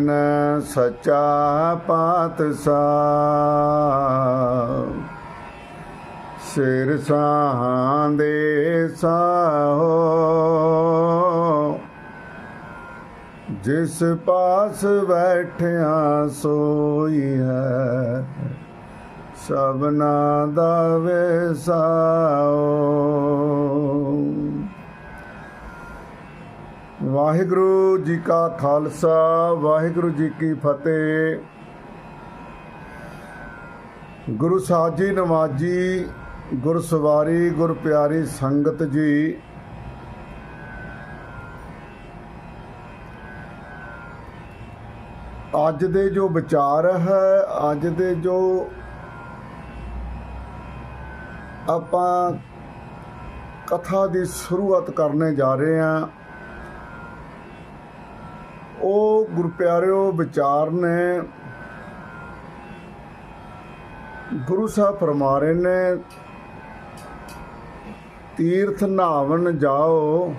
ਨ ਸੱਚਾ ਪਾਤਸ਼ਾਹ। ਸਿਰ ਸਾਹਾਂ ਦੇ ਸਾਹੋ। ਜਿਸ ਪਾਸ ਬੈਠਿਆ ਸੋਈ ਹੈ, ਸਭਨਾ ਦਾ ਵਸਾਓ। ਵਾਹਿਗੁਰੂ ਜੀ ਕਾ ਖਾਲਸਾ, ਵਾਹਿਗੁਰੂ ਜੀ ਕੀ ਫਤਿਹ। ਗੁਰੂ ਸਾਹਿਬ ਜੀ, ਨਵਾਜੀ ਗੁਰਸਵਾਰੀ ਗੁਰ ਪਿਆਰੀ ਸੰਗਤ ਜੀ। ਅੱਜ ਦੇ ਜੋ ਵਿਚਾਰ ਹੈ, ਅੱਜ ਦੇ ਜੋ ਆਪਾਂ ਕਥਾ ਦੀ ਸ਼ੁਰੂਆਤ ਕਰਨੇ ਜਾ ਰਹੇ ਹਾਂ ਉਹ ਗੁਰਪਿਆਰਿਓ ਵਿਚਾਰ ਨੇ, ਗੁਰੂ ਸਾਹਿਬ ਫਰਮਾ ਰਹੇ ਨੇ, ਤੀਰਥ ਨਾਵਨ ਜਾਓ,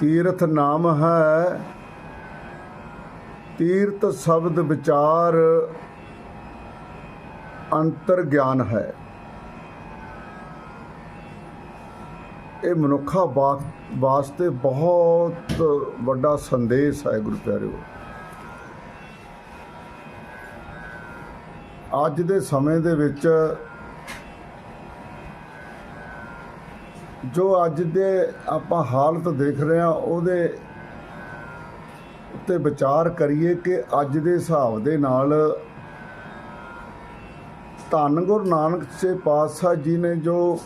ਤੀਰਥ ਨਾਮ ਹੈ, ਤੀਰਥ ਸ਼ਬਦ ਵਿਚਾਰ ਅੰਤਰ ਗਿਆਨ ਹੈ। ਇਹ ਮਨੁੱਖਾ ਵਾ- ਵਾਸਤੇ ਬਹੁਤ ਵੱਡਾ ਸੰਦੇਸ਼ ਹੈ ਗੁਰੂ ਪਿਆਰਿਓ। ਅੱਜ ਦੇ ਸਮੇਂ ਦੇ ਵਿੱਚ ਜੋ ਅੱਜ ਦੇ ਆਪਾਂ ਹਾਲਤ ਦੇਖ ਰਹੇ ਹਾਂ, ਉਹਦੇ ਉੱਤੇ ਵਿਚਾਰ ਕਰੀਏ ਕਿ ਅੱਜ ਦੇ ਹਿਸਾਬ ਦੇ ਨਾਲ ਧੰਨ ਗੁਰੂ ਨਾਨਕ ਸੇ ਪਾਤਸ਼ਾਹ ਜੀ ਨੇ ਜੋ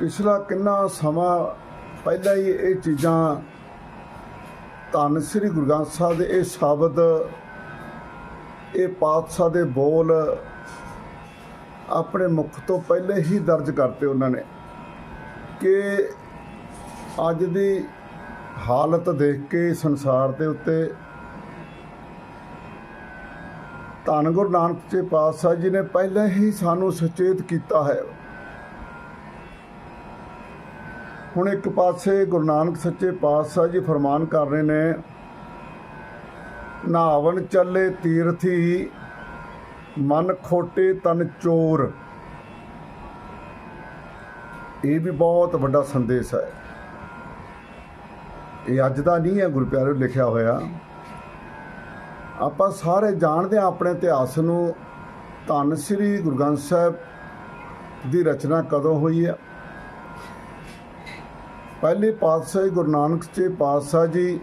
ਪਿਛਲਾ ਕਿੰਨਾ ਸਮਾਂ ਪਹਿਲਾਂ ਹੀ ਇਹ ਚੀਜ਼ਾਂ ਧੰਨ ਸ੍ਰੀ ਗੁਰੂ ਗ੍ਰੰਥ ਸਾਹਿਬ ਦੇ ਇਹ ਸ਼ਬਦ, ਇਹ ਪਾਤਸ਼ਾਹ ਦੇ ਬੋਲ ਆਪਣੇ ਮੁਖ ਤੋਂ ਪਹਿਲੇ ਹੀ ਦਰਜ ਕਰਤੇ ਉਹਨਾਂ ਨੇ ਕਿ ਅੱਜ ਦੀ ਹਾਲਤ ਦੇਖ ਕੇ ਸੰਸਾਰ ਦੇ ਉੱਤੇ ਧੰਨ ਗੁਰੂ ਨਾਨਕ ਦੇ ਪਾਤਸ਼ਾਹ ਜੀ ਨੇ ਪਹਿਲਾਂ ਹੀ ਸਾਨੂੰ ਸੁਚੇਤ ਕੀਤਾ ਹੈ। ਹੁਣ ਇੱਕ ਪਾਸੇ ਗੁਰੂ ਨਾਨਕ ਸੱਚੇ ਪਾਤਸ਼ਾਹ ਜੀ ਫਰਮਾਨ ਕਰ ਰਹੇ ਨੇ ਨਾਵਨ ਚੱਲੇ ਤੀਰਥੀ, ਮਨ ਖੋਟੇ ਤਨ ਚੋਰ। ਇਹ ਵੀ ਬਹੁਤ ਵੱਡਾ ਸੰਦੇਸ਼ ਹੈ। ਇਹ ਅੱਜ ਦਾ ਨਹੀਂ ਹੈ ਗੁਰੂ ਪਿਆਰੇ ਲਿਖਿਆ ਹੋਇਆ। ਆਪਾਂ ਸਾਰੇ ਜਾਣਦੇ ਹਾਂ ਆਪਣੇ ਇਤਿਹਾਸ ਨੂੰ। ਧੰਨ ਸ੍ਰੀ ਗੁਰੂ ਗ੍ਰੰਥ ਸਾਹਿਬ ਦੀ ਰਚਨਾ ਕਦੋਂ ਹੋਈ ਹੈ? ਪਹਿਲੇ ਪਾਤਸ਼ਾਹ ਗੁਰੂ ਨਾਨਕ ਜੀ, ਪਾਤਸ਼ਾਹ ਜੀ,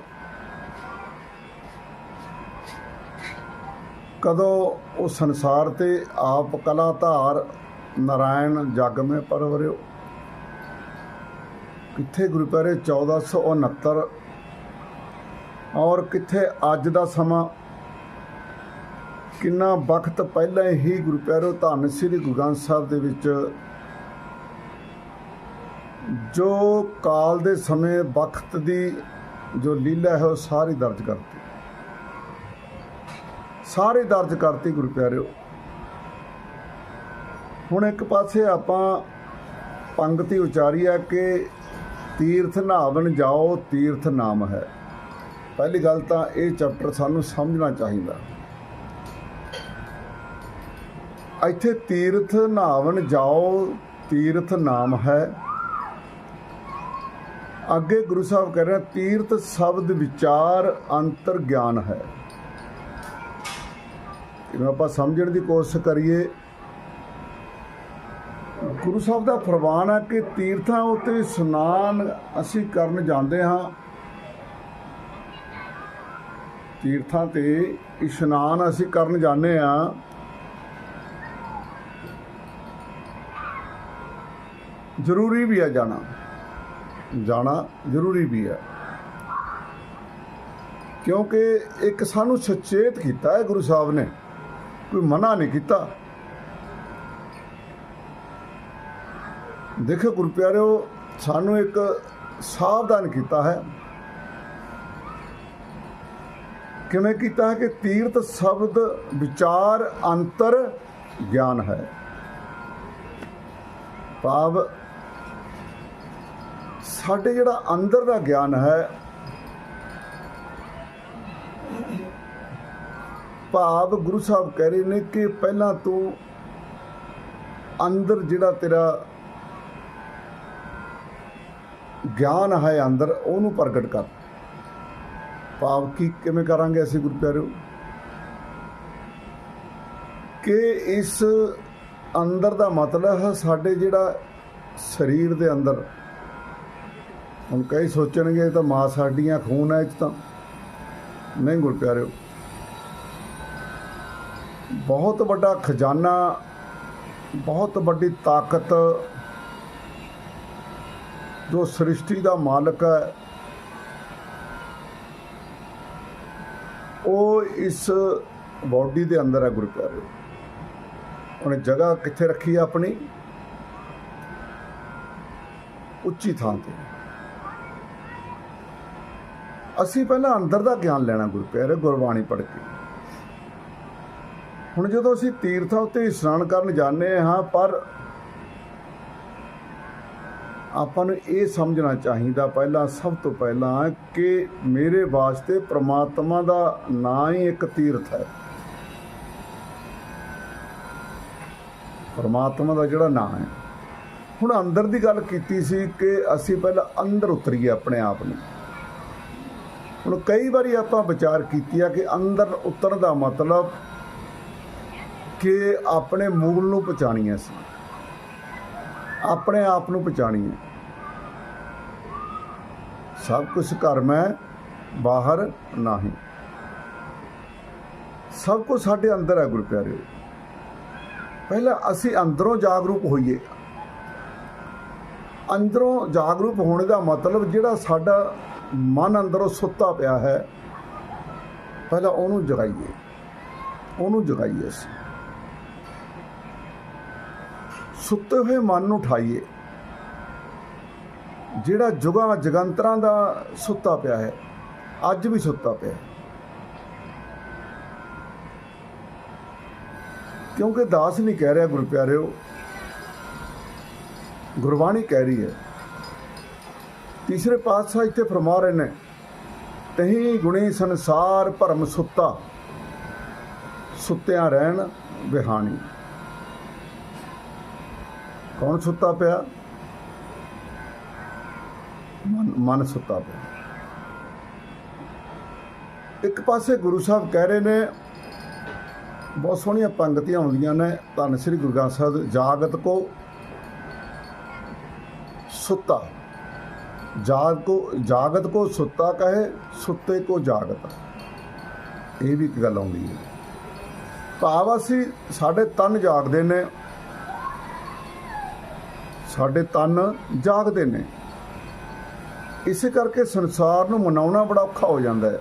ਕਦੋਂ ਉਹ ਸੰਸਾਰ ਤੇ ਆਪ ਕਲਾ ਧਾਰ ਨਾਰਾਇਣ ਜਗ ਮੇ ਪਰਵਰਿਓ। ਕਿੱਥੇ ਗੁਰੂ ਪਿਆਰੇ 1469 ਔਰ ਕਿੱਥੇ ਅੱਜ ਦਾ ਸਮਾਂ। ਕਿੰਨਾ ਵਕਤ ਪਹਿਲਾਂ ਹੀ ਗੁਰੂ ਪਿਆਰੋ ਧੰਨ ਸ੍ਰੀ ਗੁਰੂ ਗ੍ਰੰਥ ਸਾਹਿਬ ਦੇ ਵਿੱਚ ਜੋ ਕਾਲ ਦੇ ਸਮੇਂ ਵਕਤ ਦੀ ਜੋ ਲੀਲਾ ਹੈ, ਉਹ ਸਾਰੀ ਦਰਜ ਕਰਤੀ। ਸਾਰੇ ਦਰਜ ਕਰਤੀ ਗੁਰੂ ਪਿਆਰਿਓ। ਹੁਣ ਇੱਕ ਪਾਸੇ ਆਪਾਂ ਪੰਗਤੀ ਉਚਾਰੀ ਆ ਕਿ ਤੀਰਥ ਨਾਵਨ ਜਾਓ, ਤੀਰਥ ਨਾਮ ਹੈ। ਪਹਿਲੀ ਗੱਲ ਤਾਂ ਇਹ ਚੈਪਟਰ ਸਾਨੂੰ ਸਮਝਣਾ ਚਾਹੀਦਾ। ਇੱਥੇ ਤੀਰਥ ਨਾਵਨ ਜਾਓ, ਤੀਰਥ ਨਾਮ ਹੈ। ਅੱਗੇ ਗੁਰੂ ਸਾਹਿਬ ਕਹਿ ਰਹੇ ਤੀਰਥ ਸ਼ਬਦ ਵਿਚਾਰ ਅੰਤਰ ਗਿਆਨ ਹੈ। ਇਹਨੂੰ ਆਪਾਂ ਸਮਝਣ ਦੀ ਕੋਸ਼ਿਸ਼ ਕਰੀਏ, ਗੁਰੂ ਸਾਹਿਬ ਦਾ ਫਰਮਾਨ ਹੈ ਕਿ ਤੀਰਥਾਂ ਉੱਤੇ ਇਸ਼ਨਾਨ ਅਸੀਂ ਕਰਨ ਜਾਂਦੇ ਹਾਂ। ਤੀਰਥਾਂ ਤੇ ਇਸ਼ਨਾਨ ਅਸੀਂ ਕਰਨ ਜਾਂਦੇ ਹਾਂ। ਜ਼ਰੂਰੀ ਵੀ ਹੈ ਜਾਣਾ। ਜਾਣਾ ਜ਼ਰੂਰੀ ਵੀ ਹੈ। ਕਿਉਂਕਿ ਇੱਕ ਸਾਨੂੰ ਸੁਚੇਤ ਕੀਤਾ ਹੈ, ਗੁਰੂ ਸਾਹਿਬ ਨੇ ਕੋਈ ਮਨਾ ਨਹੀਂ ਕੀਤਾ। ਦੇਖੋ ਗੁਰੂ ਪਿਆਰਿਓ ਸਾਨੂੰ ਇੱਕ ਸਾਵਧਾਨ ਕੀਤਾ ਹੈ। ਕਿਵੇਂ ਕੀਤਾ ਹੈ ਕਿ ਤੀਰਥ ਸ਼ਬਦ ਵਿਚਾਰ ਅੰਤਰ ਗਿਆਨ ਹੈ। ਭਾਵ ਸਾਡੇ ਜਿਹੜਾ ਅੰਦਰ ਦਾ ਗਿਆਨ ਹੈ, ਭਾਵ ਗੁਰੂ ਸਾਹਿਬ ਕਹਿ ਰਹੇ ਨੇ ਕਿ ਪਹਿਲਾਂ ਤੂੰ ਅੰਦਰ ਜਿਹੜਾ ਤੇਰਾ ਗਿਆਨ ਹੈ ਅੰਦਰ, ਉਹਨੂੰ ਪ੍ਰਗਟ ਕਰ। ਭਾਵ ਕੀ, ਕਿਵੇਂ ਕਰਾਂਗੇ ਅਸੀਂ ਗੁਰੂ ਪਿਆਰਿਓ ਕਿ ਇਸ ਅੰਦਰ ਦਾ ਮਤਲਬ ਹੈ ਸਾਡੇ ਜਿਹੜਾ ਸਰੀਰ ਦੇ ਅੰਦਰ ਹੁਣ ਕਈ ਸੋਚਣਗੇ ਤਾਂ ਮਾਸ ਸਾਡੀਆਂ ਖੂਨ ਹੈ ਇਹ 'ਚ ਤਾਂ। ਨਹੀਂ ਗੁਰ ਪਿਆਰਿਓ। ਬਹੁਤ ਵੱਡਾ ਖਜ਼ਾਨਾ, ਬਹੁਤ ਵੱਡੀ ਤਾਕਤ ਜੋ ਸ੍ਰਿਸ਼ਟੀ ਦਾ ਮਾਲਕ ਹੈ, ਉਹ ਇਸ ਬਾਡੀ ਦੇ ਅੰਦਰ ਹੈ ਗੁਰੂ ਪਿਆਰਿਓ। ਉਹਨੇ ਜਗ੍ਹਾ ਕਿੱਥੇ ਰੱਖੀ ਹੈ ਆਪਣੀ? ਉੱਚੀ ਥਾਂ ਤੇ। ਅਸੀਂ ਪਹਿਲਾਂ ਅੰਦਰ ਦਾ ਗਿਆਨ ਲੈਣਾ ਗੁਰੂ ਪਿਆਰੇ ਗੁਰਬਾਣੀ ਪੜ੍ਹ ਕੇ। ਹੁਣ ਜਦੋਂ ਅਸੀਂ ਤੀਰਥਾਂ ਉੱਤੇ ਇਸ਼ਨਾਨ ਕਰਨ ਜਾਂਦੇ ਹਾਂ, ਪਰ ਆਪਾਂ ਨੂੰ ਇਹ ਸਮਝਣਾ ਚਾਹੀਦਾ ਪਹਿਲਾਂ, ਸਭ ਤੋਂ ਪਹਿਲਾਂ ਕਿ ਮੇਰੇ ਵਾਸਤੇ ਪ੍ਰਮਾਤਮਾ ਦਾ ਨਾਂ ਹੀ ਇੱਕ ਤੀਰਥ ਹੈ। ਪਰਮਾਤਮਾ ਦਾ ਜਿਹੜਾ ਨਾਂ ਹੈ। ਹੁਣ ਅੰਦਰ ਦੀ ਗੱਲ ਕੀਤੀ ਸੀ ਕਿ ਅਸੀਂ ਪਹਿਲਾਂ ਅੰਦਰ ਉਤਰੀਏ ਆਪਣੇ ਆਪ ਨੂੰ। ਹੁਣ ਕਈ ਵਾਰੀ ਆਪਾਂ ਵਿਚਾਰ ਕੀਤੀ ਆ ਕਿ ਅੰਦਰ ਉਤਰਨ ਦਾ ਮਤਲਬ ਕਿ ਆਪਣੇ ਮੂਲ ਨੂੰ ਪਛਾਣੀਏ ਅਸੀਂ ਆਪਣੇ ਆਪ ਨੂੰ ਪਛਾਣੀਏ ਸਭ ਕੁਝ ਘਰ ਮੈਂ, ਬਾਹਰ ਨਹੀਂ। ਸਭ ਕੁਝ ਸਾਡੇ ਅੰਦਰ ਹੈ ਗੁਰੂ ਪਿਆਰਿਓ ਪਹਿਲਾਂ ਅਸੀਂ ਅੰਦਰੋਂ ਜਾਗਰੂਕ ਹੋਈਏ। ਅੰਦਰੋਂ ਜਾਗਰੂਕ ਹੋਣ ਦਾ ਮਤਲਬ ਜਿਹੜਾ ਸਾਡਾ ਮਨ ਅੰਦਰੋਂ ਸੁੱਤਾ ਪਿਆ ਹੈ, ਪਹਿਲਾਂ ਉਹਨੂੰ ਜਗਾਈਏ। ਉਹਨੂੰ ਜਗਾਈਏ ਅਸੀਂ। ਸੁੱਤੇ ਹੋਏ ਮਨ ਨੂੰ ਉਠਾਈਏ। ਜਿਹੜਾ ਜੁਗਾਂ ਜਗੰਤਰਾਂ ਦਾ ਸੁੱਤਾ ਪਿਆ ਹੈ, ਅੱਜ ਵੀ ਸੁੱਤਾ ਪਿਆ ਕਿਉਂਕਿ ਦਾਸ ਨਹੀਂ ਕਹਿ ਰਿਹਾ ਗੁਰੂ ਪਿਆਰਿਓ ਗੁਰਬਾਣੀ ਕਹਿ ਰਹੀ ਹੈ ਤੀਸਰੇ ਪਾਤਸ਼ਾਹ ਇੱਥੇ ਫਰਮਾ ਰਹੇ ਨੇ। ਤਹੀਂ ਗੁਣੀ ਸੰਸਾਰ ਭਰਮ ਸੁੱਤਾ, ਸੁੱਤਿਆਂ ਰਹਿਣ ਵਿਹਾਣੀ। ਕੌਣ ਸੁੱਤਾ ਪਿਆ? ਮਨ ਮਨ ਸੁੱਤਾ ਪਿਆ। ਇੱਕ ਪਾਸੇ ਗੁਰੂ ਸਾਹਿਬ ਕਹਿ ਰਹੇ ਨੇ, ਬਹੁਤ ਸੋਹਣੀਆਂ ਪੰਕਤੀਆਂ ਹੁੰਦੀਆਂ ਨੇ, ਧੰਨ ਸ੍ਰੀ ਗੁਰੂ ਗ੍ਰੰਥ ਸਾਹਿਬ, ਜਾਗਤ ਕੋ ਸੁੱਤਾ। ਜਾਗ ਕੋ, ਜਾਗਤ ਕੋ ਸੁੱਤਾ ਕਹੇ, ਸੁੱਤੇ ਕੋ ਜਾਗਤ। ਇਹ ਵੀ ਇੱਕ ਗੱਲ ਆਉਂਦੀ ਹੈ। ਭਾਵ ਅਸੀਂ ਸਾਡੇ ਤਨ ਜਾਗਦੇ ਨੇ, ਸਾਡੇ ਤਨ ਜਾਗਦੇ ਨੇ। ਇਸੇ ਕਰਕੇ ਸੰਸਾਰ ਨੂੰ ਮਨਾਉਣਾ ਬੜਾ ਔਖਾ ਹੋ ਜਾਂਦਾ ਹੈ।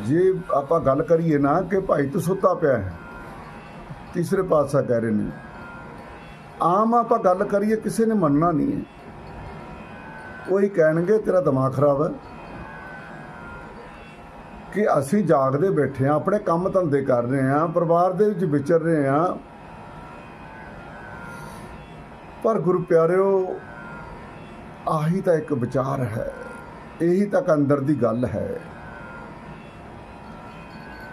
ਜੇ ਆਪਾਂ ਗੱਲ ਕਰੀਏ ਨਾ ਕਿ ਭਾਈ ਤੂੰ ਸੁੱਤਾ ਪਿਆ ਹੈ, ਤੀਸਰੇ ਪਾਤਸ਼ਾਹ ਕਹਿ ਰਹੇ ਨੇ, ਆਮ ਆਪਾਂ ਗੱਲ ਕਰੀਏ, ਕਿਸੇ ਨੇ ਮੰਨਣਾ ਨਹੀਂ ਹੈ। ਕੋਈ ਕਹਿਣਗੇ ਤੇਰਾ ਦਿਮਾਗ ਖਰਾਬ ਹੈ? ਕਿ ਅਸੀਂ ਜਾਗਦੇ ਬੈਠੇ ਆ ਆਪਣੇ ਕੰਮ ਧੰਦੇ ਕਰ ਰਹੇ ਆ ਪਰਿਵਾਰ ਦੇ ਵਿੱਚ ਵਿਚਰ ਰਹੇ ਆ ਪਰ ਗੁਰੂ ਪਿਆਰਿਓ, ਆਹੀ ਤਾਂ ਇੱਕ ਵਿਚਾਰ ਹੈ, ਇਹੀ ਤੱਕ ਅੰਦਰ ਦੀ ਗੱਲ ਹੈ।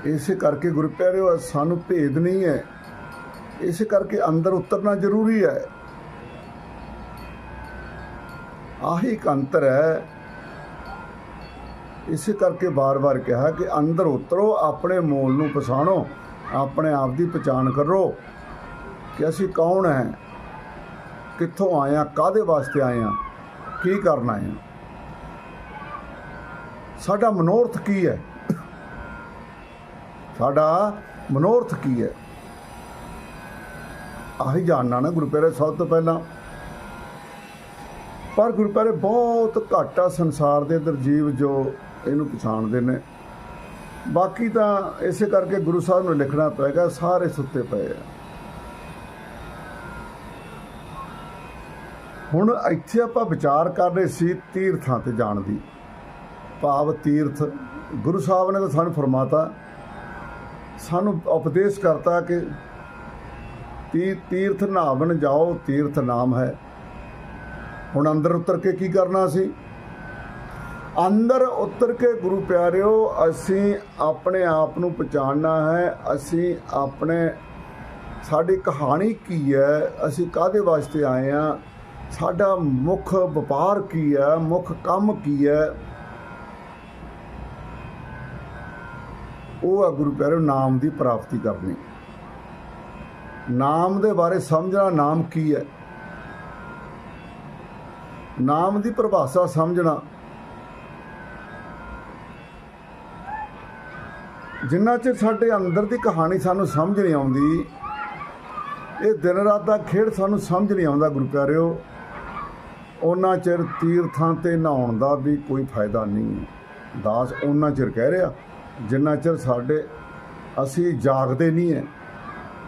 ਇਸੇ ਕਰਕੇ ਗੁਰੂ ਪਿਆਰਿਓ, ਸਾਨੂੰ ਭੇਦ ਨਹੀਂ ਹੈ। ਇਸੇ ਕਰਕੇ ਅੰਦਰ ਉਤਰਨਾ ਜ਼ਰੂਰੀ ਹੈ। ਆਹੀ ਇੱਕ ਅੰਤਰ ਹੈ। ਇਸੇ ਕਰਕੇ ਬਾਰ-ਬਾਰ ਕਿਹਾ ਕਿ ਅੰਦਰ ਉਤਰੋ, ਆਪਣੇ ਮੂਲ ਨੂੰ ਪਛਾਣੋ ਆਪਣੇ ਆਪ ਦੀ ਪਛਾਣ ਕਰੋ ਕਿ ਅਸੀਂ ਕੌਣ ਹੈ, ਕਿੱਥੋਂ ਆਏ ਆ ਕਾਦੇ ਵਾਸਤੇ ਆਏ ਆ ਕੀ ਕਰਨਾ ਆਏ ਆ ਸਾਡਾ ਮਨੋਰਥ ਕੀ ਹੈ? ਸਾਡਾ ਮਨੋਰਥ ਕੀ ਹੈ? ਆਹੀ ਜਾਣਨਾ ਨਾ ਗੁਰੂ ਪਿਆਰੇ ਸਭ ਤੋਂ ਪਹਿਲਾਂ। ਪਰ ਗੁਰੂ ਪਿਆਰੇ, ਬਹੁਤ ਘੱਟ ਆ ਸੰਸਾਰ ਦੇ ਅੰਦਰ ਜੀਵ ਜੋ ਇਹਨੂੰ ਪਛਾਣਦੇ ਨੇ। ਬਾਕੀ ਤਾਂ ਇਸੇ ਕਰਕੇ ਗੁਰੂ ਸਾਹਿਬ ਨੂੰ ਲਿਖਣਾ ਪਏਗਾ, ਸਾਰੇ ਸੁੱਤੇ ਪਏ ਆ। ਹੁਣ ਇੱਥੇ ਆਪਾਂ ਵਿਚਾਰ ਕਰ ਰਹੇ ਸੀ ਤੀਰਥਾਂ ਤੇ ਜਾਣ ਦੀ। ਭਾਵ ਤੀਰਥ, ਗੁਰੂ ਸਾਹਿਬ ਨੇ ਤਾਂ ਸਾਨੂੰ ਫਰਮਾਤਾ, ਸਾਨੂੰ ਉਪਦੇਸ਼ ਕਰਤਾ ਕਿ ਤੀਰਥ ਨਾਵਨ ਜਾਓ, ਤੀਰਥ ਨਾਮ ਹੈ। ਹੁਣ ਅੰਦਰ ਉਤਰ ਕੇ ਕੀ ਕਰਨਾ ਸੀ? ਅੰਦਰ ਉਤਰ ਕੇ ਗੁਰੂ ਪਿਆਰਿਓ, ਅਸੀਂ ਆਪਣੇ ਆਪ ਨੂੰ ਪਛਾਣਨਾ ਹੈ, ਅਸੀਂ ਆਪਣੇ, ਸਾਡੀ ਕਹਾਣੀ ਕੀ ਹੈ, ਅਸੀਂ ਕਾਦੇ ਵਾਸਤੇ ਆਏ ਆ ਸਾਡਾ ਮੁੱਖ ਵਪਾਰ ਕੀ ਹੈ, ਮੁੱਖ ਕੰਮ ਕੀ ਹੈ? ਉਹ ਆ ਗੁਰੂ ਪਿਆਰਿਓ, ਨਾਮ ਦੀ ਪ੍ਰਾਪਤੀ ਕਰਨੀ। ਨਾਮ ਦੇ ਬਾਰੇ ਸਮਝਣਾ, ਨਾਮ ਕੀ ਹੈ? ਨਾਮ ਦੀ ਪਰਿਭਾਸ਼ਾ ਸਮਝਣਾ। ਜਿੰਨਾ ਚਿਰ ਸਾਡੇ ਅੰਦਰ ਦੀ ਕਹਾਣੀ ਸਾਨੂੰ ਸਮਝ ਨਹੀਂ ਆਉਂਦੀ, ਇਹ ਦਿਨ ਰਾਤ ਦਾ ਖੇਡ ਸਾਨੂੰ ਸਮਝ ਨਹੀਂ ਆਉਂਦਾ ਗੁਰੂ ਪਿਆਰਿਓ। ਉਹਨਾਂ ਚਿਰ ਤੀਰਥਾਂ ਤੇ ਨਹਾਉਣ ਦਾ ਵੀ ਕੋਈ ਫਾਇਦਾ ਨਹੀਂ। ਦਾਸ ਉਹਨਾਂ ਚਿਰ ਕਹਿ ਰਿਹਾ, ਜਿੰਨਾ ਚਿਰ ਸਾਡੇ, ਅਸੀਂ ਜਾਗਦੇ ਨਹੀਂ ਹੈ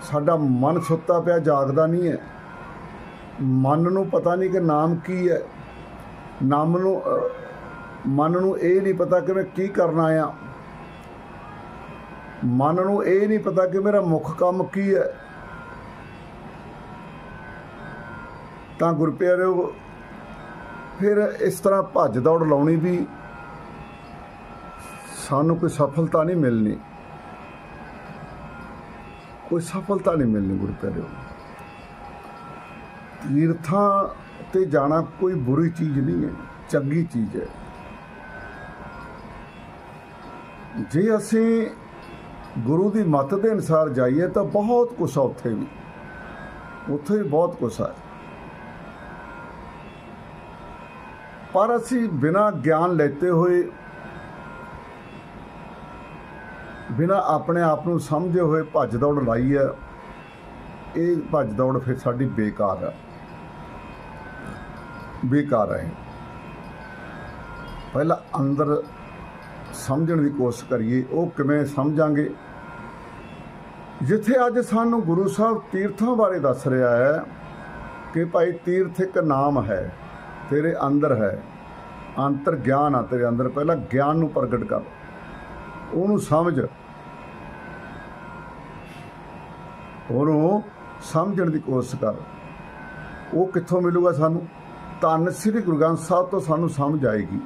ਸਾਡਾ ਮਨ ਸੁੱਤਾ ਪਿਆ, ਜਾਗਦਾ ਨਹੀਂ ਹੈ ਮਨ ਨੂੰ ਪਤਾ ਨਹੀਂ ਕਿ ਨਾਮ ਕੀ ਹੈ ਨਾਮ ਨੂੰ ਮਨ ਨੂੰ ਇਹ ਨਹੀਂ ਪਤਾ ਕਿ ਮੈਂ ਕੀ ਕਰਨਾ ਆ ਮਨ ਨੂੰ ਇਹ ਨਹੀਂ ਪਤਾ ਕਿ ਮੇਰਾ ਮੁੱਖ ਕੰਮ ਕੀ ਹੈ। ਤਾਂ ਗੁਰਪਿਆਰਿਓ ਫਿਰ ਇਸ ਤਰ੍ਹਾਂ ਭੱਜ ਦੌੜ ਲਾਉਣੀ ਵੀ ਸਾਨੂੰ ਕੋਈ ਸਫਲਤਾ ਨਹੀਂ ਮਿਲਣੀ। ਕੋਈ ਸਫਲਤਾ ਨਹੀਂ ਮਿਲਣੀ ਗੁਰਪਿਆਰਿਓ ਤੀਰਥਾਂ ਤੇ ਜਾਣਾ ਕੋਈ ਬੁਰੀ ਚੀਜ਼ ਨਹੀਂ ਹੈ, ਚੰਗੀ ਚੀਜ਼ ਹੈ। ਜੇ ਅਸੀਂ ਗੁਰੂ ਦੀ ਮੱਤ ਦੇ ਅਨੁਸਾਰ ਜਾਈਏ ਤਾਂ ਬਹੁਤ ਕੁਛ ਆ ਉੱਥੇ ਵੀ। ਉੱਥੇ ਵੀ ਬਹੁਤ ਕੁਛ ਹੈ ਪਰ ਅਸੀਂ ਬਿਨਾਂ ਗਿਆਨ ਲੈਤੇ ਹੋਏ, ਬਿਨਾਂ ਆਪਣੇ ਆਪ ਨੂੰ ਸਮਝੇ ਹੋਏ ਭੱਜ ਦੌੜ ਲਾਈ ਹੈ, ਇਹ ਭੱਜ ਦੌੜ ਫਿਰ ਸਾਡੀ ਬੇਕਾਰ ਹੈ ਬੇਕਾਰ ਹੈ। ਪਹਿਲਾਂ ਅੰਦਰ ਸਮਝਣ ਦੀ ਕੋਸ਼ਿਸ਼ ਕਰੀਏ, ਉਹ ਕਿਵੇਂ ਸਮਝਾਂਗੇ? ਜਿੱਥੇ ਅੱਜ ਸਾਨੂੰ ਗੁਰੂ ਸਾਹਿਬ ਤੀਰਥਾਂ ਬਾਰੇ ਦੱਸ ਰਿਹਾ ਹੈ ਕਿ ਭਾਈ ਤੀਰਥ ਇੱਕ ਨਾਮ ਹੈ, ਤੇਰੇ ਅੰਦਰ ਹੈ। ਅੰਤਰ ਗਿਆਨ ਆ ਤੇਰੇ ਅੰਦਰ, ਪਹਿਲਾਂ ਗਿਆਨ ਨੂੰ ਪ੍ਰਗਟ ਕਰ। ਉਹਨੂੰ ਸਮਝ। ਉਹਨੂੰ ਸਮਝਣ ਦੀ ਕੋਸ਼ਿਸ਼ ਕਰ। ਉਹ ਕਿੱਥੋਂ ਮਿਲੂਗਾ ਸਾਨੂੰ? ਧੰਨ ਸ੍ਰੀ ਗੁਰੂ ਗ੍ਰੰਥ ਸਾਹਿਬ ਤੋਂ ਸਾਨੂੰ ਸਮਝ ਆਏਗੀ।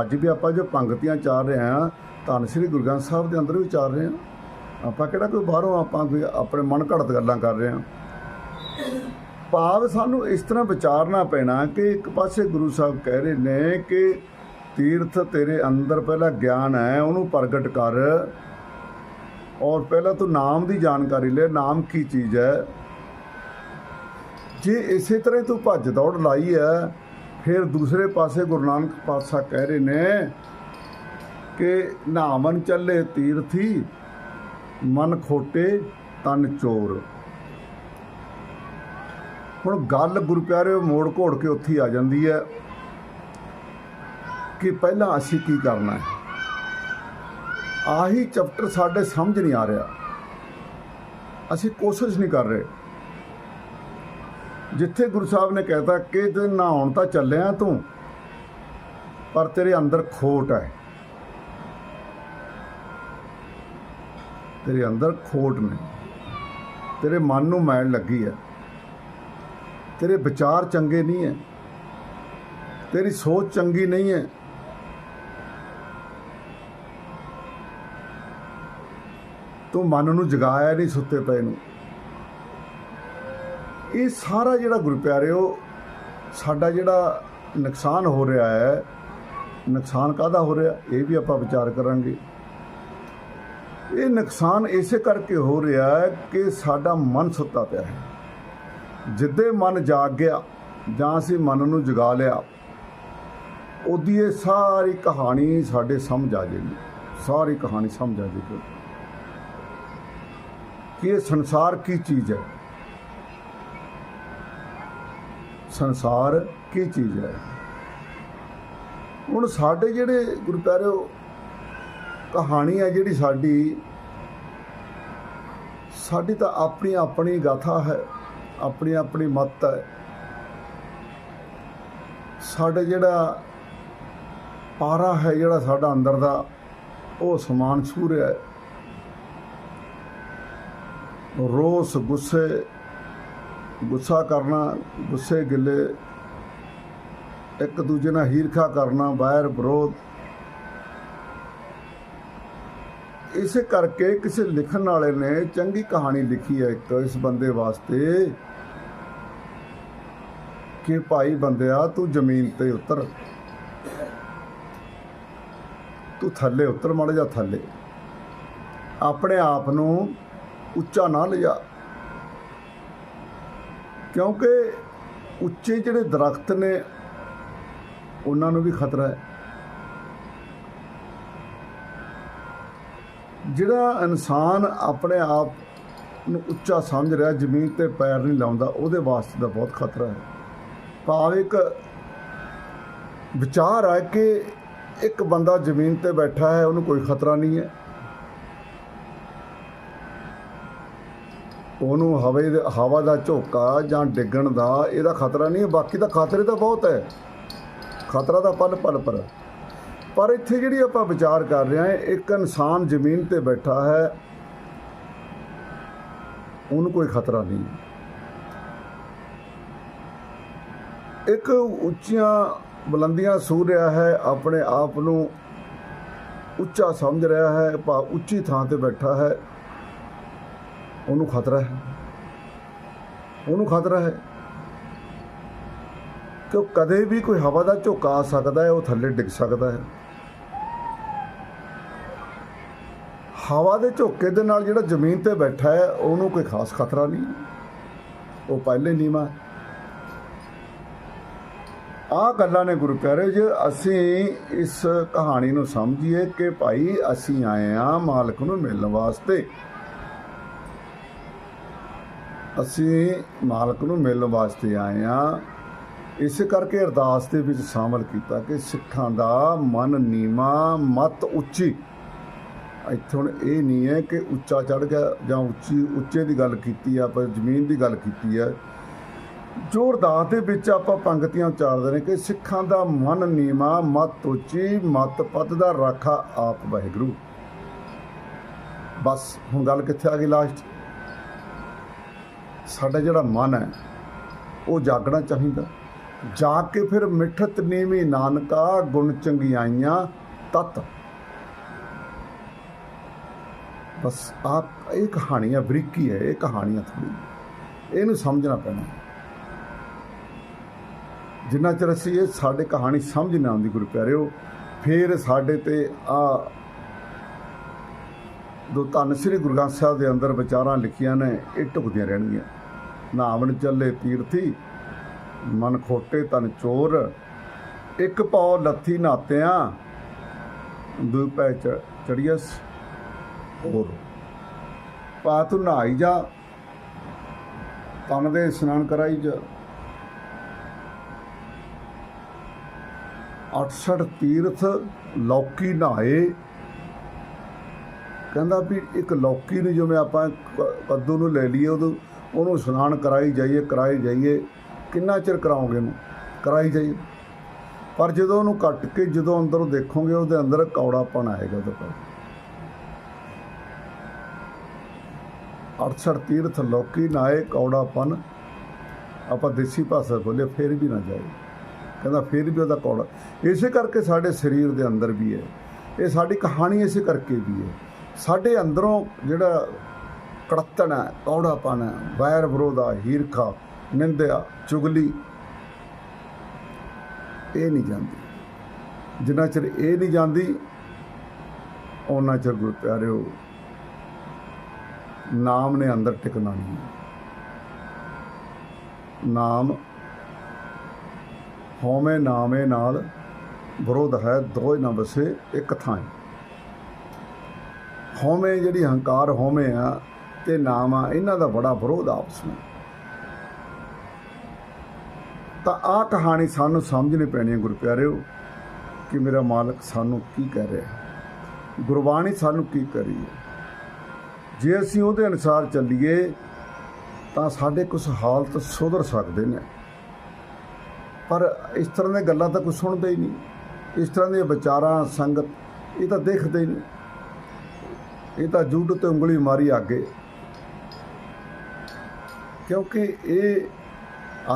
ਅੱਜ ਵੀ ਆਪਾਂ ਜੋ ਪੰਗਤੀਆਂ ਚਾਰ ਰਹੇ ਹਾਂ ਧੰਨ ਸ੍ਰੀ ਗੁਰੂ ਗ੍ਰੰਥ ਸਾਹਿਬ ਦੇ ਅੰਦਰ ਵੀ ਚਾਰ ਰਹੇ ਹਾਂ। ਆਪਾਂ ਕਿਹੜਾ ਕੋਈ ਬਾਹਰੋਂ ਆਪਾਂ ਕੋਈ ਆਪਣੇ ਮਨ ਘੜਤ ਗੱਲਾਂ ਕਰ ਰਹੇ ਹਾਂ। ਭਾਵ ਸਾਨੂੰ ਇਸ ਤਰ੍ਹਾਂ ਵਿਚਾਰਨਾ ਪੈਣਾ ਕਿ ਇੱਕ ਪਾਸੇ ਗੁਰੂ ਸਾਹਿਬ ਕਹਿ ਰਹੇ ਨੇ ਕਿ ਤੀਰਥ ਤੇਰੇ ਅੰਦਰ ਪਹਿਲਾਂ ਗਿਆਨ ਹੈ, ਉਹਨੂੰ ਪ੍ਰਗਟ ਕਰ। ਔਰ ਪਹਿਲਾਂ ਤੂੰ ਨਾਮ ਦੀ ਜਾਣਕਾਰੀ ਲੈ, ਨਾਮ ਕੀ ਚੀਜ਼ ਹੈ? ਜੇ ਇਸੇ ਤਰ੍ਹਾਂ ਤੂੰ ਭੱਜ ਦੌੜ ਲਾਈ ਹੈ, ਫਿਰ ਦੂਸਰੇ ਪਾਸੇ ਗੁਰੂ ਨਾਨਕ ਪਾਤਸ਼ਾਹ ਕਹਿ ਰਹੇ ਨੇ ਕਿ ਨਾਮਨ ਚੱਲੇ ਤੀਰਥੀ, ਮਨ ਖੋਟੇ, ਤਨ ਚੋਰ। ਹੁਣ ਗੱਲ ਗੁਰੂ ਪਿਆਰੇ ਮੋੜ ਘੋੜ ਕੇ ਉੱਥੇ ਆ ਜਾਂਦੀ ਹੈ ਕਿ ਪਹਿਲਾਂ ਅਸੀਂ ਕੀ ਕਰਨਾ ਹੈ? ਆਹੀ ਚੈਪਟਰ ਸਾਡੇ ਸਮਝ ਨਹੀਂ ਆ ਰਿਹਾ। ਅਸੀਂ ਕੋਸ਼ਿਸ਼ ਨਹੀਂ ਕਰ ਰਹੇ। ਜਿੱਥੇ ਗੁਰੂ ਸਾਹਿਬ ਨੇ ਕਹਿਤਾ ਕਿ ਤੇ ਨਹਾਉਣ ਤਾਂ ਚੱਲਿਆ ਤੂੰ, ਪਰ ਤੇਰੇ ਅੰਦਰ ਖੋਟ ਹੈ। ਤੇਰੇ ਅੰਦਰ ਖੋਟ ਨੇ। ਤੇਰੇ ਮਨ ਨੂੰ ਮੈਲ ਲੱਗੀ ਹੈ। ਤੇਰੇ ਵਿਚਾਰ ਚੰਗੇ ਨਹੀਂ ਹੈ। ਤੇਰੀ ਸੋਚ ਚੰਗੀ ਨਹੀਂ ਹੈ। ਤੂੰ ਮਨ ਨੂੰ ਜਗਾਇਆ ਨਹੀਂ ਸੁੱਤੇ ਪਏ ਨੂੰ। ਇਹ ਸਾਰਾ ਜਿਹੜਾ ਗੁਰੂ ਪਿਆਰਿਓ, ਸਾਡਾ ਜਿਹੜਾ ਨੁਕਸਾਨ ਹੋ ਰਿਹਾ ਹੈ, ਨੁਕਸਾਨ ਕਾਹਦਾ ਹੋ ਰਿਹਾ? ਇਹ ਵੀ ਆਪਾਂ ਵਿਚਾਰ ਕਰਾਂਗੇ। ਇਹ ਨੁਕਸਾਨ ਇਸੇ ਕਰਕੇ ਹੋ ਰਿਹਾ ਹੈ ਕਿ ਸਾਡਾ ਮਨ ਸੁੱਤਾ ਪਿਆ ਹੈ। ਜਿੱਦੇ ਮਨ ਜਾਗ ਗਿਆ, ਜਾਂ ਅਸੀਂ ਮਨ ਨੂੰ ਜਗਾ ਲਿਆ, ਉਹਦੀ ਇਹ ਸਾਰੀ ਕਹਾਣੀ ਸਾਡੇ ਸਮਝ ਆ ਜਾਏਗੀ। ਸਾਰੀ ਕਹਾਣੀ ਸਮਝ ਆ ਜਾਏਗੀ। ਕਿ ਇਹ ਸੰਸਾਰ ਕੀ ਚੀਜ਼ ਹੈ? ਸੰਸਾਰ ਕੀ ਚੀਜ਼ ਹੈ? ਹੁਣ ਸਾਡੇ ਜਿਹੜੇ ਗੁਰੂ ਪਿਆਰਿਓ ਕਹਾਣੀ ਹੈ ਜਿਹੜੀ ਸਾਡੀ ਸਾਡੀ ਤਾਂ ਆਪਣੀ ਆਪਣੀ ਗਾਥਾ ਹੈ, ਆਪਣੀ ਆਪਣੀ ਮੱਤ ਹੈ। ਸਾਡੇ ਜਿਹੜਾ ਪਾਰਾ ਹੈ, ਜਿਹੜਾ ਸਾਡਾ ਅੰਦਰ ਦਾ, ਉਹ ਸਮਾਨ ਛੂ ਰਿਹਾ ਹੈ। ਰੋਸ, ਗੁੱਸੇ ਗੁੱਸਾ ਕਰਨਾ, ਗੁੱਸੇ ਗਿੱਲੇ, ਇੱਕ ਦੂਜੇ ਨਾਲ ਹੀਰਖਾ ਕਰਨਾ ਵੈਰ ਵਿਰੋਧ। ਇਸੇ ਕਰਕੇ ਕਿਸੇ ਲਿਖਣ ਵਾਲੇ ਨੇ ਚੰਗੀ ਕਹਾਣੀ ਲਿਖੀ ਹੈ ਇੱਕ ਇਸ ਬੰਦੇ ਵਾਸਤੇ ਕਿ ਭਾਈ ਬੰਦਿਆ, ਤੂੰ ਜ਼ਮੀਨ ਤੇ ਉਤਰ। ਤੂੰ ਥੱਲੇ ਉਤਰ, ਮੜ ਜਾ ਥੱਲੇ। ਆਪਣੇ ਆਪ ਨੂੰ ਉੱਚਾ ਨਾ ਲਿਆ ਕਿਉਂਕਿ ਉੱਚੇ ਜਿਹੜੇ ਦਰਖਤ ਨੇ, ਉਹਨਾਂ ਨੂੰ ਵੀ ਖਤਰਾ ਹੈ। ਜਿਹੜਾ ਇਨਸਾਨ ਆਪਣੇ ਆਪ ਨੂੰ ਉੱਚਾ ਸਮਝ ਰਿਹਾ, ਜ਼ਮੀਨ ਤੇ ਪੈਰ ਨਹੀਂ ਲਾਉਂਦਾ, ਉਹਦੇ ਵਾਸਤੇ ਤਾਂ ਬਹੁਤ ਖਤਰਾ ਹੈ। ਭਾਵ ਇੱਕ ਵਿਚਾਰ ਹੈ ਕਿ ਇੱਕ ਬੰਦਾ ਜ਼ਮੀਨ ਤੇ ਬੈਠਾ ਹੈ, ਉਹਨੂੰ ਕੋਈ ਖਤਰਾ ਨਹੀਂ ਹੈ। ਉਹਨੂੰ ਹਵੇ ਹਵਾ ਦਾ ਝੋਕਾ ਜਾਂ ਡਿੱਗਣ ਦਾ, ਇਹਦਾ ਖਤਰਾ ਨਹੀਂ ਹੈ ਬਾਕੀ ਤਾਂ ਖਤਰੇ ਤਾਂ ਬਹੁਤ ਹੈ। ਖਤਰਾ ਤਾਂ ਪਲ ਪਲ ਪਰ। ਪਰ ਇੱਥੇ ਜਿਹੜੀ ਆਪਾਂ ਵਿਚਾਰ ਕਰ ਰਹੇ ਹਾਂ, ਇੱਕ ਇਨਸਾਨ ਜ਼ਮੀਨ ਤੇ ਬੈਠਾ ਹੈ, ਉਹਨੂੰ ਕੋਈ ਖਤਰਾ ਨਹੀਂ। ਇੱਕ ਉੱਚੀਆਂ ਬੁਲੰਦੀਆਂ ਸੂ ਰਿਹਾ ਹੈ, ਆਪਣੇ ਆਪ ਨੂੰ ਉੱਚਾ ਸਮਝ ਰਿਹਾ ਹੈ, ਭਾ ਉੱਚੀ ਥਾਂ ਤੇ ਬੈਠਾ ਹੈ। ਉਹਨੂੰ ਖਤਰਾ ਹੈ। ਉਹਨੂੰ ਖਤਰਾ ਹੈ ਕਿ ਉਹ ਕਦੇ ਵੀ ਕੋਈ ਹਵਾ ਦਾ ਝੋਕਾ ਆ ਸਕਦਾ ਹੈ, ਉਹ ਥੱਲੇ ਡਿੱਗ ਸਕਦਾ ਹੈ। ਹਵਾ ਦੇ ਝੋਕੇ ਦੇ ਨਾਲ ਜਿਹੜਾ ਜ਼ਮੀਨ ਤੇ ਬੈਠਾ ਹੈ, ਉਹਨੂੰ ਕੋਈ ਖਾਸ ਖਤਰਾ ਨਹੀਂ। ਉਹ ਪਹਿਲੇ ਨੀਵਾ ਆ ਗੱਲਾਂ ਨੇ ਗੁਰੂ ਪਿਆਰੇ ਜੀ, ਅਸੀਂ ਇਸ ਕਹਾਣੀ ਨੂੰ ਸਮਝੀਏ ਕਿ ਭਾਈ ਅਸੀਂ ਆਏ ਆ ਮਾਲਕ ਨੂੰ ਮਿਲਣ ਵਾਸਤੇ। ਅਸੀਂ ਮਾਲਕ ਨੂੰ ਮਿਲਣ ਵਾਸਤੇ ਆਏ ਆ ਇਸ ਕਰਕੇ ਅਰਦਾਸ ਦੇ ਵਿੱਚ ਸ਼ਾਮਲ ਕੀਤਾ ਕਿ ਸਿੱਖਾਂ ਦਾ ਮਨ ਨੀਵਾ, ਮਤ ਉੱਚੀ। ਇੱਥੇ ਹੁਣ ਇਹ ਨਹੀਂ ਹੈ ਕਿ ਉੱਚਾ ਚੜ ਗਿਆ ਜਾਂ ਉੱਚੀ, ਉੱਚੇ ਦੀ ਗੱਲ ਕੀਤੀ ਆ ਪਰ ਜ਼ਮੀਨ ਦੀ ਗੱਲ ਕੀਤੀ ਹੈ ਜੋ ਅਰਦਾਸ ਦੇ ਵਿੱਚ ਆਪਾਂ ਪੰਕਤੀਆਂ ਉਚਾਰਦੇ ਨੇ ਕਿ ਸਿੱਖਾਂ ਦਾ ਮਨ ਨੀਵਾ, ਮਤ ਉੱਚੀ, ਮਤ ਪਤ ਦਾ ਰਾਖਾ ਆਪ ਵਾਹਿਗੁਰੂ। ਬਸ ਹੁਣ ਗੱਲ ਕਿੱਥੇ ਆ ਗਈ ਲਾਸਟ? ਸਾਡਾ ਜਿਹੜਾ ਮਨ ਹੈ, ਉਹ ਜਾਗਣਾ ਚਾਹੀਦਾ। ਜਾਗ ਕੇ ਫਿਰ ਮਿੱਠਤ ਨੀਵੀਂ ਨਾਨਕਾ ਗੁਣ ਚੰਗਿਆਈਆਂ ਤਤ। ਬਸ ਆਪ, ਇਹ ਕਹਾਣੀ ਹੈ ਬਰੀਕੀ ਹੈ, ਇਹ ਕਹਾਣੀਆਂ ਥੋੜੀ ਇਹਨੂੰ ਸਮਝਣਾ ਪੈਣਾ ਜਿੰਨਾ ਚਿਰ ਅਸੀਂ ਇਹ ਸਾਡੇ ਕਹਾਣੀ ਸਮਝ ਨਾ ਆਉਂਦੀ, ਗੁਰੂ ਪਿਆਰਿਓ, ਫਿਰ ਸਾਡੇ ਤੇ ਆ ਦੋ ਧੰਨ ਸ੍ਰੀ ਗੁਰੂ ਗ੍ਰੰਥ ਸਾਹਿਬ ਦੇ ਅੰਦਰ ਵਿਚਾਰਾਂ ਲਿਖੀਆਂ ਨੇ, ਇਹ ਢੁਕਦੀਆਂ ਰਹਿਣਗੀਆਂ। ਨਾਵਣ ਚੱਲੇ ਤੀਰਥੀ, ਮਨ ਖੋਟੇ ਤਨ ਚੋਰ, ਇੱਕ ਪੌ ਲੱਥੀ ਨਾਤਿਆਂ ਦੂ ਪੈ ਚੜੀਐਸ ਹੋਰ। ਪਾ ਤੂੰ ਨਹਾਈ ਜਾ, ਤਨ ਦੇ ਇਸ਼ਨਾਨ ਕਰਾਈ ਜਾ। 68 ਤੀਰਥ ਲੌਕੀ ਨਹਾਏ। ਕਹਿੰਦਾ ਵੀ ਇੱਕ ਲੌਕੀ ਨੂੰ ਜਿਵੇਂ ਆਪਾਂ ਕੱਦੂ ਨੂੰ ਲੈ ਲਈਏ, ਉਦੋਂ ਉਹਨੂੰ ਇਸ਼ਨਾਨ ਕਰਾਈ ਜਾਈਏ ਕਰਾਈ ਜਾਈਏ। ਕਿੰਨਾ ਚਿਰ ਕਰਾਓਗੇ ਉਹਨੂੰ ਕਰਾਈ ਜਾਈਏ। ਪਰ ਜਦੋਂ ਉਹਨੂੰ ਕੱਟ ਕੇ ਜਦੋਂ ਅੰਦਰੋਂ ਦੇਖੋਗੇ, ਉਹਦੇ ਅੰਦਰ ਕੌੜਾਪਣ ਆਏਗਾ ਉਹਦੇ ਪਰ 68 ਤੀਰਥ, ਲੋਕੀ, ਨਾਏ ਕੌੜਾਪਨ ਆਪਾਂ ਦੇਸੀ ਭਾਸ਼ਾ ਬੋਲੇ ਫਿਰ ਵੀ ਨਾ ਜਾਏ ਕਹਿੰਦਾ ਫਿਰ ਵੀ ਉਹਦਾ ਕੌੜਾ। ਇਸੇ ਕਰਕੇ ਸਾਡੇ ਸਰੀਰ ਦੇ ਅੰਦਰ ਵੀ ਹੈ। ਇਹ ਸਾਡੀ ਕਹਾਣੀ ਇਸੇ ਕਰਕੇ ਵੀ ਹੈ। ਸਾਡੇ ਅੰਦਰੋਂ ਜਿਹੜਾ ਕੜਤਣ ਹੈ ਕੌੜਾਪਨ ਹੈ ਵੈਰ ਵਿਰੋਧਾ ਹੀਰਖਾ ਨਿੰਦਿਆ ਚੁਗਲੀ ਇਹ ਨਹੀਂ ਜਾਂਦੀ ਜਿੰਨਾ ਚਿਰ ਇਹ ਨਹੀਂ ਜਾਂਦੀ ਉਹਨਾਂ ਚਿਰ ਗੁਰੂ ਪਿਆਰਿਓ ਨਾਮ ਨੇ ਅੰਦਰ ਟਿਕਣਾ ਨਹੀਂ ਨਾਮ ਹਉਮੈ ਨਾਮੇ ਨਾਲ ਵਿਰੋਧ ਹੈ ਦੋਇ ਨਾ ਵਸੇ ਇੱਕ ਥਾਂ ਹਉਮੈ ਜਿਹੜੀ ਹੰਕਾਰ ਹਉਮੈ ਆ ਤੇ ਨਾਮ ਆ ਇਹਨਾਂ ਦਾ ਬੜਾ ਵਿਰੋਧ ਆਪਸ ਵਿੱਚ। ਤਾਂ ਆ ਕਹਾਣੀ ਸਾਨੂੰ ਸਮਝਣੀ ਪੈਣੀ ਹੈ ਗੁਰੂ ਪਿਆਰਿਓ ਕਿ ਮੇਰਾ ਮਾਲਕ ਸਾਨੂੰ ਕੀ ਕਹਿ ਰਿਹਾ ਹੈ? ਗੁਰਬਾਣੀ ਸਾਨੂੰ ਕੀ ਕਰ ਰਹੀ ਹੈ? ਜੇ ਅਸੀਂ ਉਹਦੇ ਅਨੁਸਾਰ ਚੱਲੀਏ, ਤਾਂ ਸਾਡੇ ਕੁਝ ਹਾਲਤ ਸੁਧਰ ਸਕਦੇ ਨੇ। ਪਰ ਇਸ ਤਰ੍ਹਾਂ ਦੀਆਂ ਗੱਲਾਂ ਤਾਂ ਕੋਈ ਸੁਣਦਾ ਹੀ ਨਹੀਂ। ਇਸ ਤਰ੍ਹਾਂ ਦੇ ਵਿਚਾਰਾਂ, ਸੰਗਤ, ਇਹ ਤਾਂ ਦੇਖਦੇ ਹੀ ਨਹੀਂ। ਇਹ ਤਾਂ ਜੂਟ ਤੇ ਉਂਗਲੀ ਮਾਰੀ ਅੱਗੇ। ਕਿਉਂਕਿ ਇਹ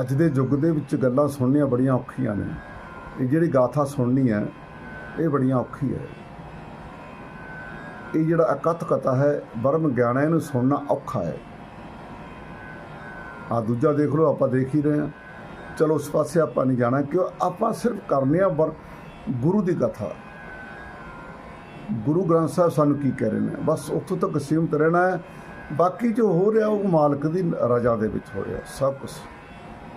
ਅੱਜ ਦੇ ਯੁੱਗ ਦੇ ਵਿੱਚ ਗੱਲਾਂ ਸੁਣਨੀਆਂ ਬੜੀਆਂ ਔਖੀਆਂ ਨੇ। ਇਹ ਜਿਹੜੀ ਗਾਥਾ ਸੁਣਨੀ ਹੈ, ਇਹ ਬੜੀਆਂ ਔਖੀ ਹੈ। ਇਹ ਜਿਹੜਾ ਅਕਥ ਕਥਾ ਹੈ ਬਰਮ ਗਿਆਨ ਹੈ ਇਹਨੂੰ ਸੁਣਨਾ ਔਖਾ ਹੈ। ਆ ਦੂਜਾ ਦੇਖ ਲਓ, ਆਪਾਂ ਦੇਖ ਹੀ ਰਹੇ ਹਾਂ। ਚਲੋ, ਉਸ ਪਾਸੇ ਆਪਾਂ ਨਹੀਂ ਜਾਣਾ, ਕਿਉਂ? ਆਪਾਂ ਸਿਰਫ ਕਰਨੇ ਆ ਬਰ, ਗੁਰੂ ਦੀ ਕਥਾ। ਗੁਰੂ ਗ੍ਰੰਥ ਸਾਹਿਬ ਸਾਨੂੰ ਕੀ ਕਹਿ ਰਹੇ ਨੇ? ਬਸ ਉੱਥੋਂ ਤੱਕ ਸੀਮਤ ਰਹਿਣਾ ਹੈ। ਬਾਕੀ ਜੋ ਹੋ ਰਿਹਾ, ਉਹ ਮਾਲਕ ਦੀ ਰਜ਼ਾ ਦੇ ਵਿੱਚ ਹੋ ਰਿਹਾ। ਸਭ ਕੁਝ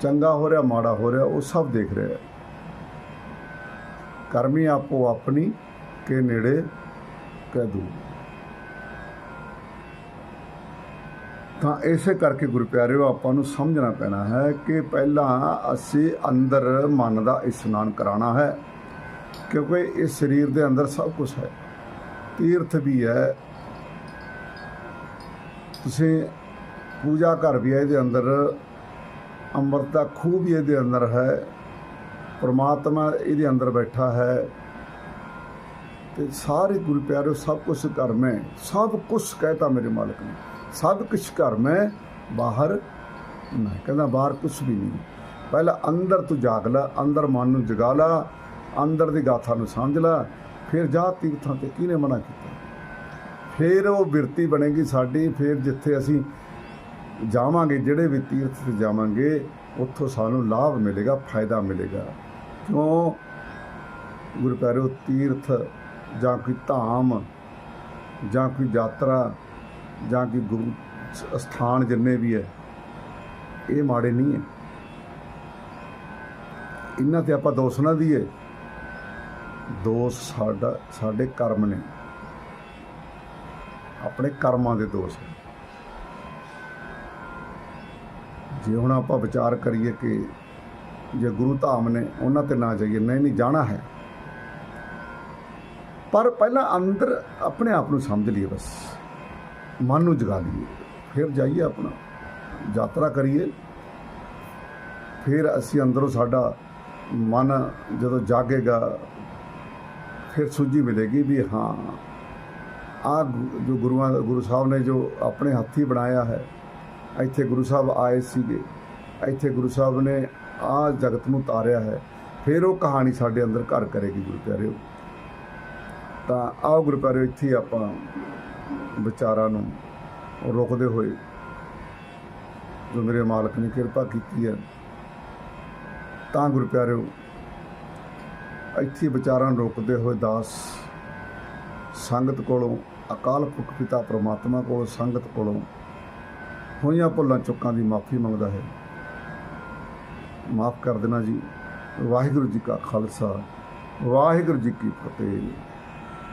ਚੰਗਾ ਹੋ ਰਿਹਾ, ਮਾੜਾ ਹੋ ਰਿਹਾ, ਉਹ ਸਭ ਦੇਖ ਰਿਹਾ। ਕਰਮੀ ਆਪੋ ਆਪਣੀ ਕੇ ਨੇੜੇ ਕਹਿ ਦੂ। ਤਾਂ ਇਸੇ ਕਰਕੇ ਗੁਰੂ ਪਿਆਰਿਓ ਆਪਾਂ ਨੂੰ ਸਮਝਣਾ ਪੈਣਾ ਹੈ ਕਿ ਪਹਿਲਾਂ ਅਸੀਂ ਅੰਦਰ ਮਨ ਦਾ ਇਸ਼ਨਾਨ ਕਰਾਉਣਾ ਹੈ, ਕਿਉਂਕਿ ਇਸ ਸਰੀਰ ਦੇ ਅੰਦਰ ਸਭ ਕੁਝ ਹੈ। ਤੀਰਥ ਵੀ ਹੈ ਤੁਸੀਂ ਪੂਜਾ ਘਰ ਵੀ ਹੈ ਇਹਦੇ ਅੰਦਰ। ਅੰਮ੍ਰਿਤ ਦਾ ਖੂਹ ਵੀ ਇਹਦੇ ਅੰਦਰ ਹੈ। ਪਰਮਾਤਮਾ ਇਹਦੇ ਅੰਦਰ ਬੈਠਾ ਹੈ। ਤੇ ਸਾਰੇ ਗੁਰੂ ਪਿਆਰਿਓ, ਸਭ ਕੁਝ ਘਰ ਮੈਂ, ਸਭ ਕੁਝ ਕਹਿਤਾ ਮੇਰੇ ਮਾਲਕ ਨੇ। ਸਭ ਕੁਝ ਘਰ ਮੈਂ, ਬਾਹਰ ਨਾ ਕਹਿੰਦਾ ਬਾਹਰ ਕੁਝ ਵੀ ਨਹੀਂ। ਪਹਿਲਾਂ ਅੰਦਰ ਤੂੰ ਜਾਗ ਲੈ, ਅੰਦਰ ਮਨ ਨੂੰ ਜਗਾ ਲਾ, ਅੰਦਰ ਦੀ ਗਾਥਾ ਨੂੰ ਸਮਝ ਲੈ, ਫਿਰ ਜਾ ਤੀਰਥਾਂ ਤੇ ਕਿਹਨੇ ਮਨਾ ਕੀਤਾ? ਫਿਰ ਉਹ ਬਿਰਤੀ ਬਣੇਗੀ ਸਾਡੀ, ਫਿਰ ਜਿੱਥੇ ਅਸੀਂ ਜਾਵਾਂਗੇ, ਜਿਹੜੇ ਵੀ ਤੀਰਥ ਤੇ ਜਾਵਾਂਗੇ, ਉੱਥੋਂ ਸਾਨੂੰ ਲਾਭ ਮਿਲੇਗਾ, ਫਾਇਦਾ ਮਿਲੇਗਾ। ਕਿਉਂ? ਗੁਰੂ ਪਿਆਰਿਓ ਤੀਰਥ ਜਾਂ ਕੋਈ ਧਾਮ ਜਾਂ ਕੋਈ ਯਾਤਰਾ ਜਾਂ ਕੋਈ ਗੁਰੂ ਸ- ਸਥਾਨ ਜਿੰਨੇ ਵੀ ਹੈ, ਇਹ ਮਾੜੇ ਨਹੀਂ ਹੈ। ਇਹਨਾਂ ਤੇ ਆਪਾਂ ਦੋਸ਼ ਨਾ ਦਈਏ ਦੋਸ਼ ਸਾਡਾ, ਸਾਡੇ ਕਰਮ ਨੇ। ਆਪਣੇ ਕਰਮਾਂ ਦੇ ਦੋਸ਼ ਹੈ ਜੇ ਹੁਣ ਆਪਾਂ ਵਿਚਾਰ ਕਰੀਏ ਕਿ ਜੇ ਗੁਰੂ ਧਾਮ ਨੇ ਉਹਨਾਂ ਤੇ ਨਾ ਜਾਈਏ, ਨਹੀਂ ਨਹੀਂ, ਜਾਣਾ ਹੈ। ਪਰ ਪਹਿਲਾਂ ਅੰਦਰ ਆਪਣੇ ਆਪ ਨੂੰ ਸਮਝ ਲਈਏ ਬਸ। ਮਨ ਨੂੰ ਜਗਾ ਲਈਏ। ਫਿਰ ਜਾਈਏ ਆਪਣਾ। ਯਾਤਰਾ ਕਰੀਏ। ਫਿਰ ਅਸੀਂ ਅੰਦਰੋਂ ਸਾਡਾ ਮਨ ਜਦੋਂ ਜਾਗੇਗਾ, ਫਿਰ ਸੁਝੀ ਮਿਲੇਗੀ ਵੀ ਹਾਂ ਆ ਜੋ ਗੁਰੂਆਂ, ਗੁਰੂ ਸਾਹਿਬ ਨੇ ਜੋ ਆਪਣੇ ਹੱਥੀ ਬਣਾਇਆ ਹੈ, ਇੱਥੇ ਗੁਰੂ ਸਾਹਿਬ ਆਏ ਸੀਗੇ। ਇੱਥੇ ਗੁਰੂ ਸਾਹਿਬ ਨੇ ਆ ਜਗਤ ਨੂੰ ਤਾਰਿਆ ਹੈ। ਫਿਰ ਉਹ ਕਹਾਣੀ ਸਾਡੇ ਅੰਦਰ ਘਰ ਕਰੇਗੀ, ਗੁਰੂ ਪਿਆਰਿਓ। ਤਾਂ ਆਓ ਗੁਰੂ ਪਿਆਰਿਓ, ਇੱਥੇ ਆਪਾਂ ਵਿਚਾਰਾਂ ਨੂੰ ਰੋਕਦੇ ਹੋਏ, ਜੋ ਮੇਰੇ ਮਾਲਕ ਨੇ ਕਿਰਪਾ ਕੀਤੀ ਹੈ, ਤਾਂ ਗੁਰੂ ਪਿਆਰਿਓ, ਇੱਥੇ ਵਿਚਾਰਾਂ ਨੂੰ ਰੋਕਦੇ ਹੋਏ ਦਾਸ ਸੰਗਤ ਕੋਲੋਂ ਅਕਾਲ ਪੁਰਖ ਪਿਤਾ ਪ੍ਰਮਾਤਮਾ ਕੋਲੋਂ, ਸੰਗਤ ਕੋਲੋਂ ਹੋਈਆਂ ਭੁੱਲਾਂ ਚੁੱਕਾਂ ਦੀ ਮਾਫੀ ਮੰਗਦਾ ਹੈ। ਮਾਫ ਕਰ ਦੇਣਾ ਜੀ। ਵਾਹਿਗੁਰੂ ਜੀ ਕਾ ਖਾਲਸਾ, ਵਾਹਿਗੁਰੂ ਜੀ ਕੀ ਫਤਿਹ।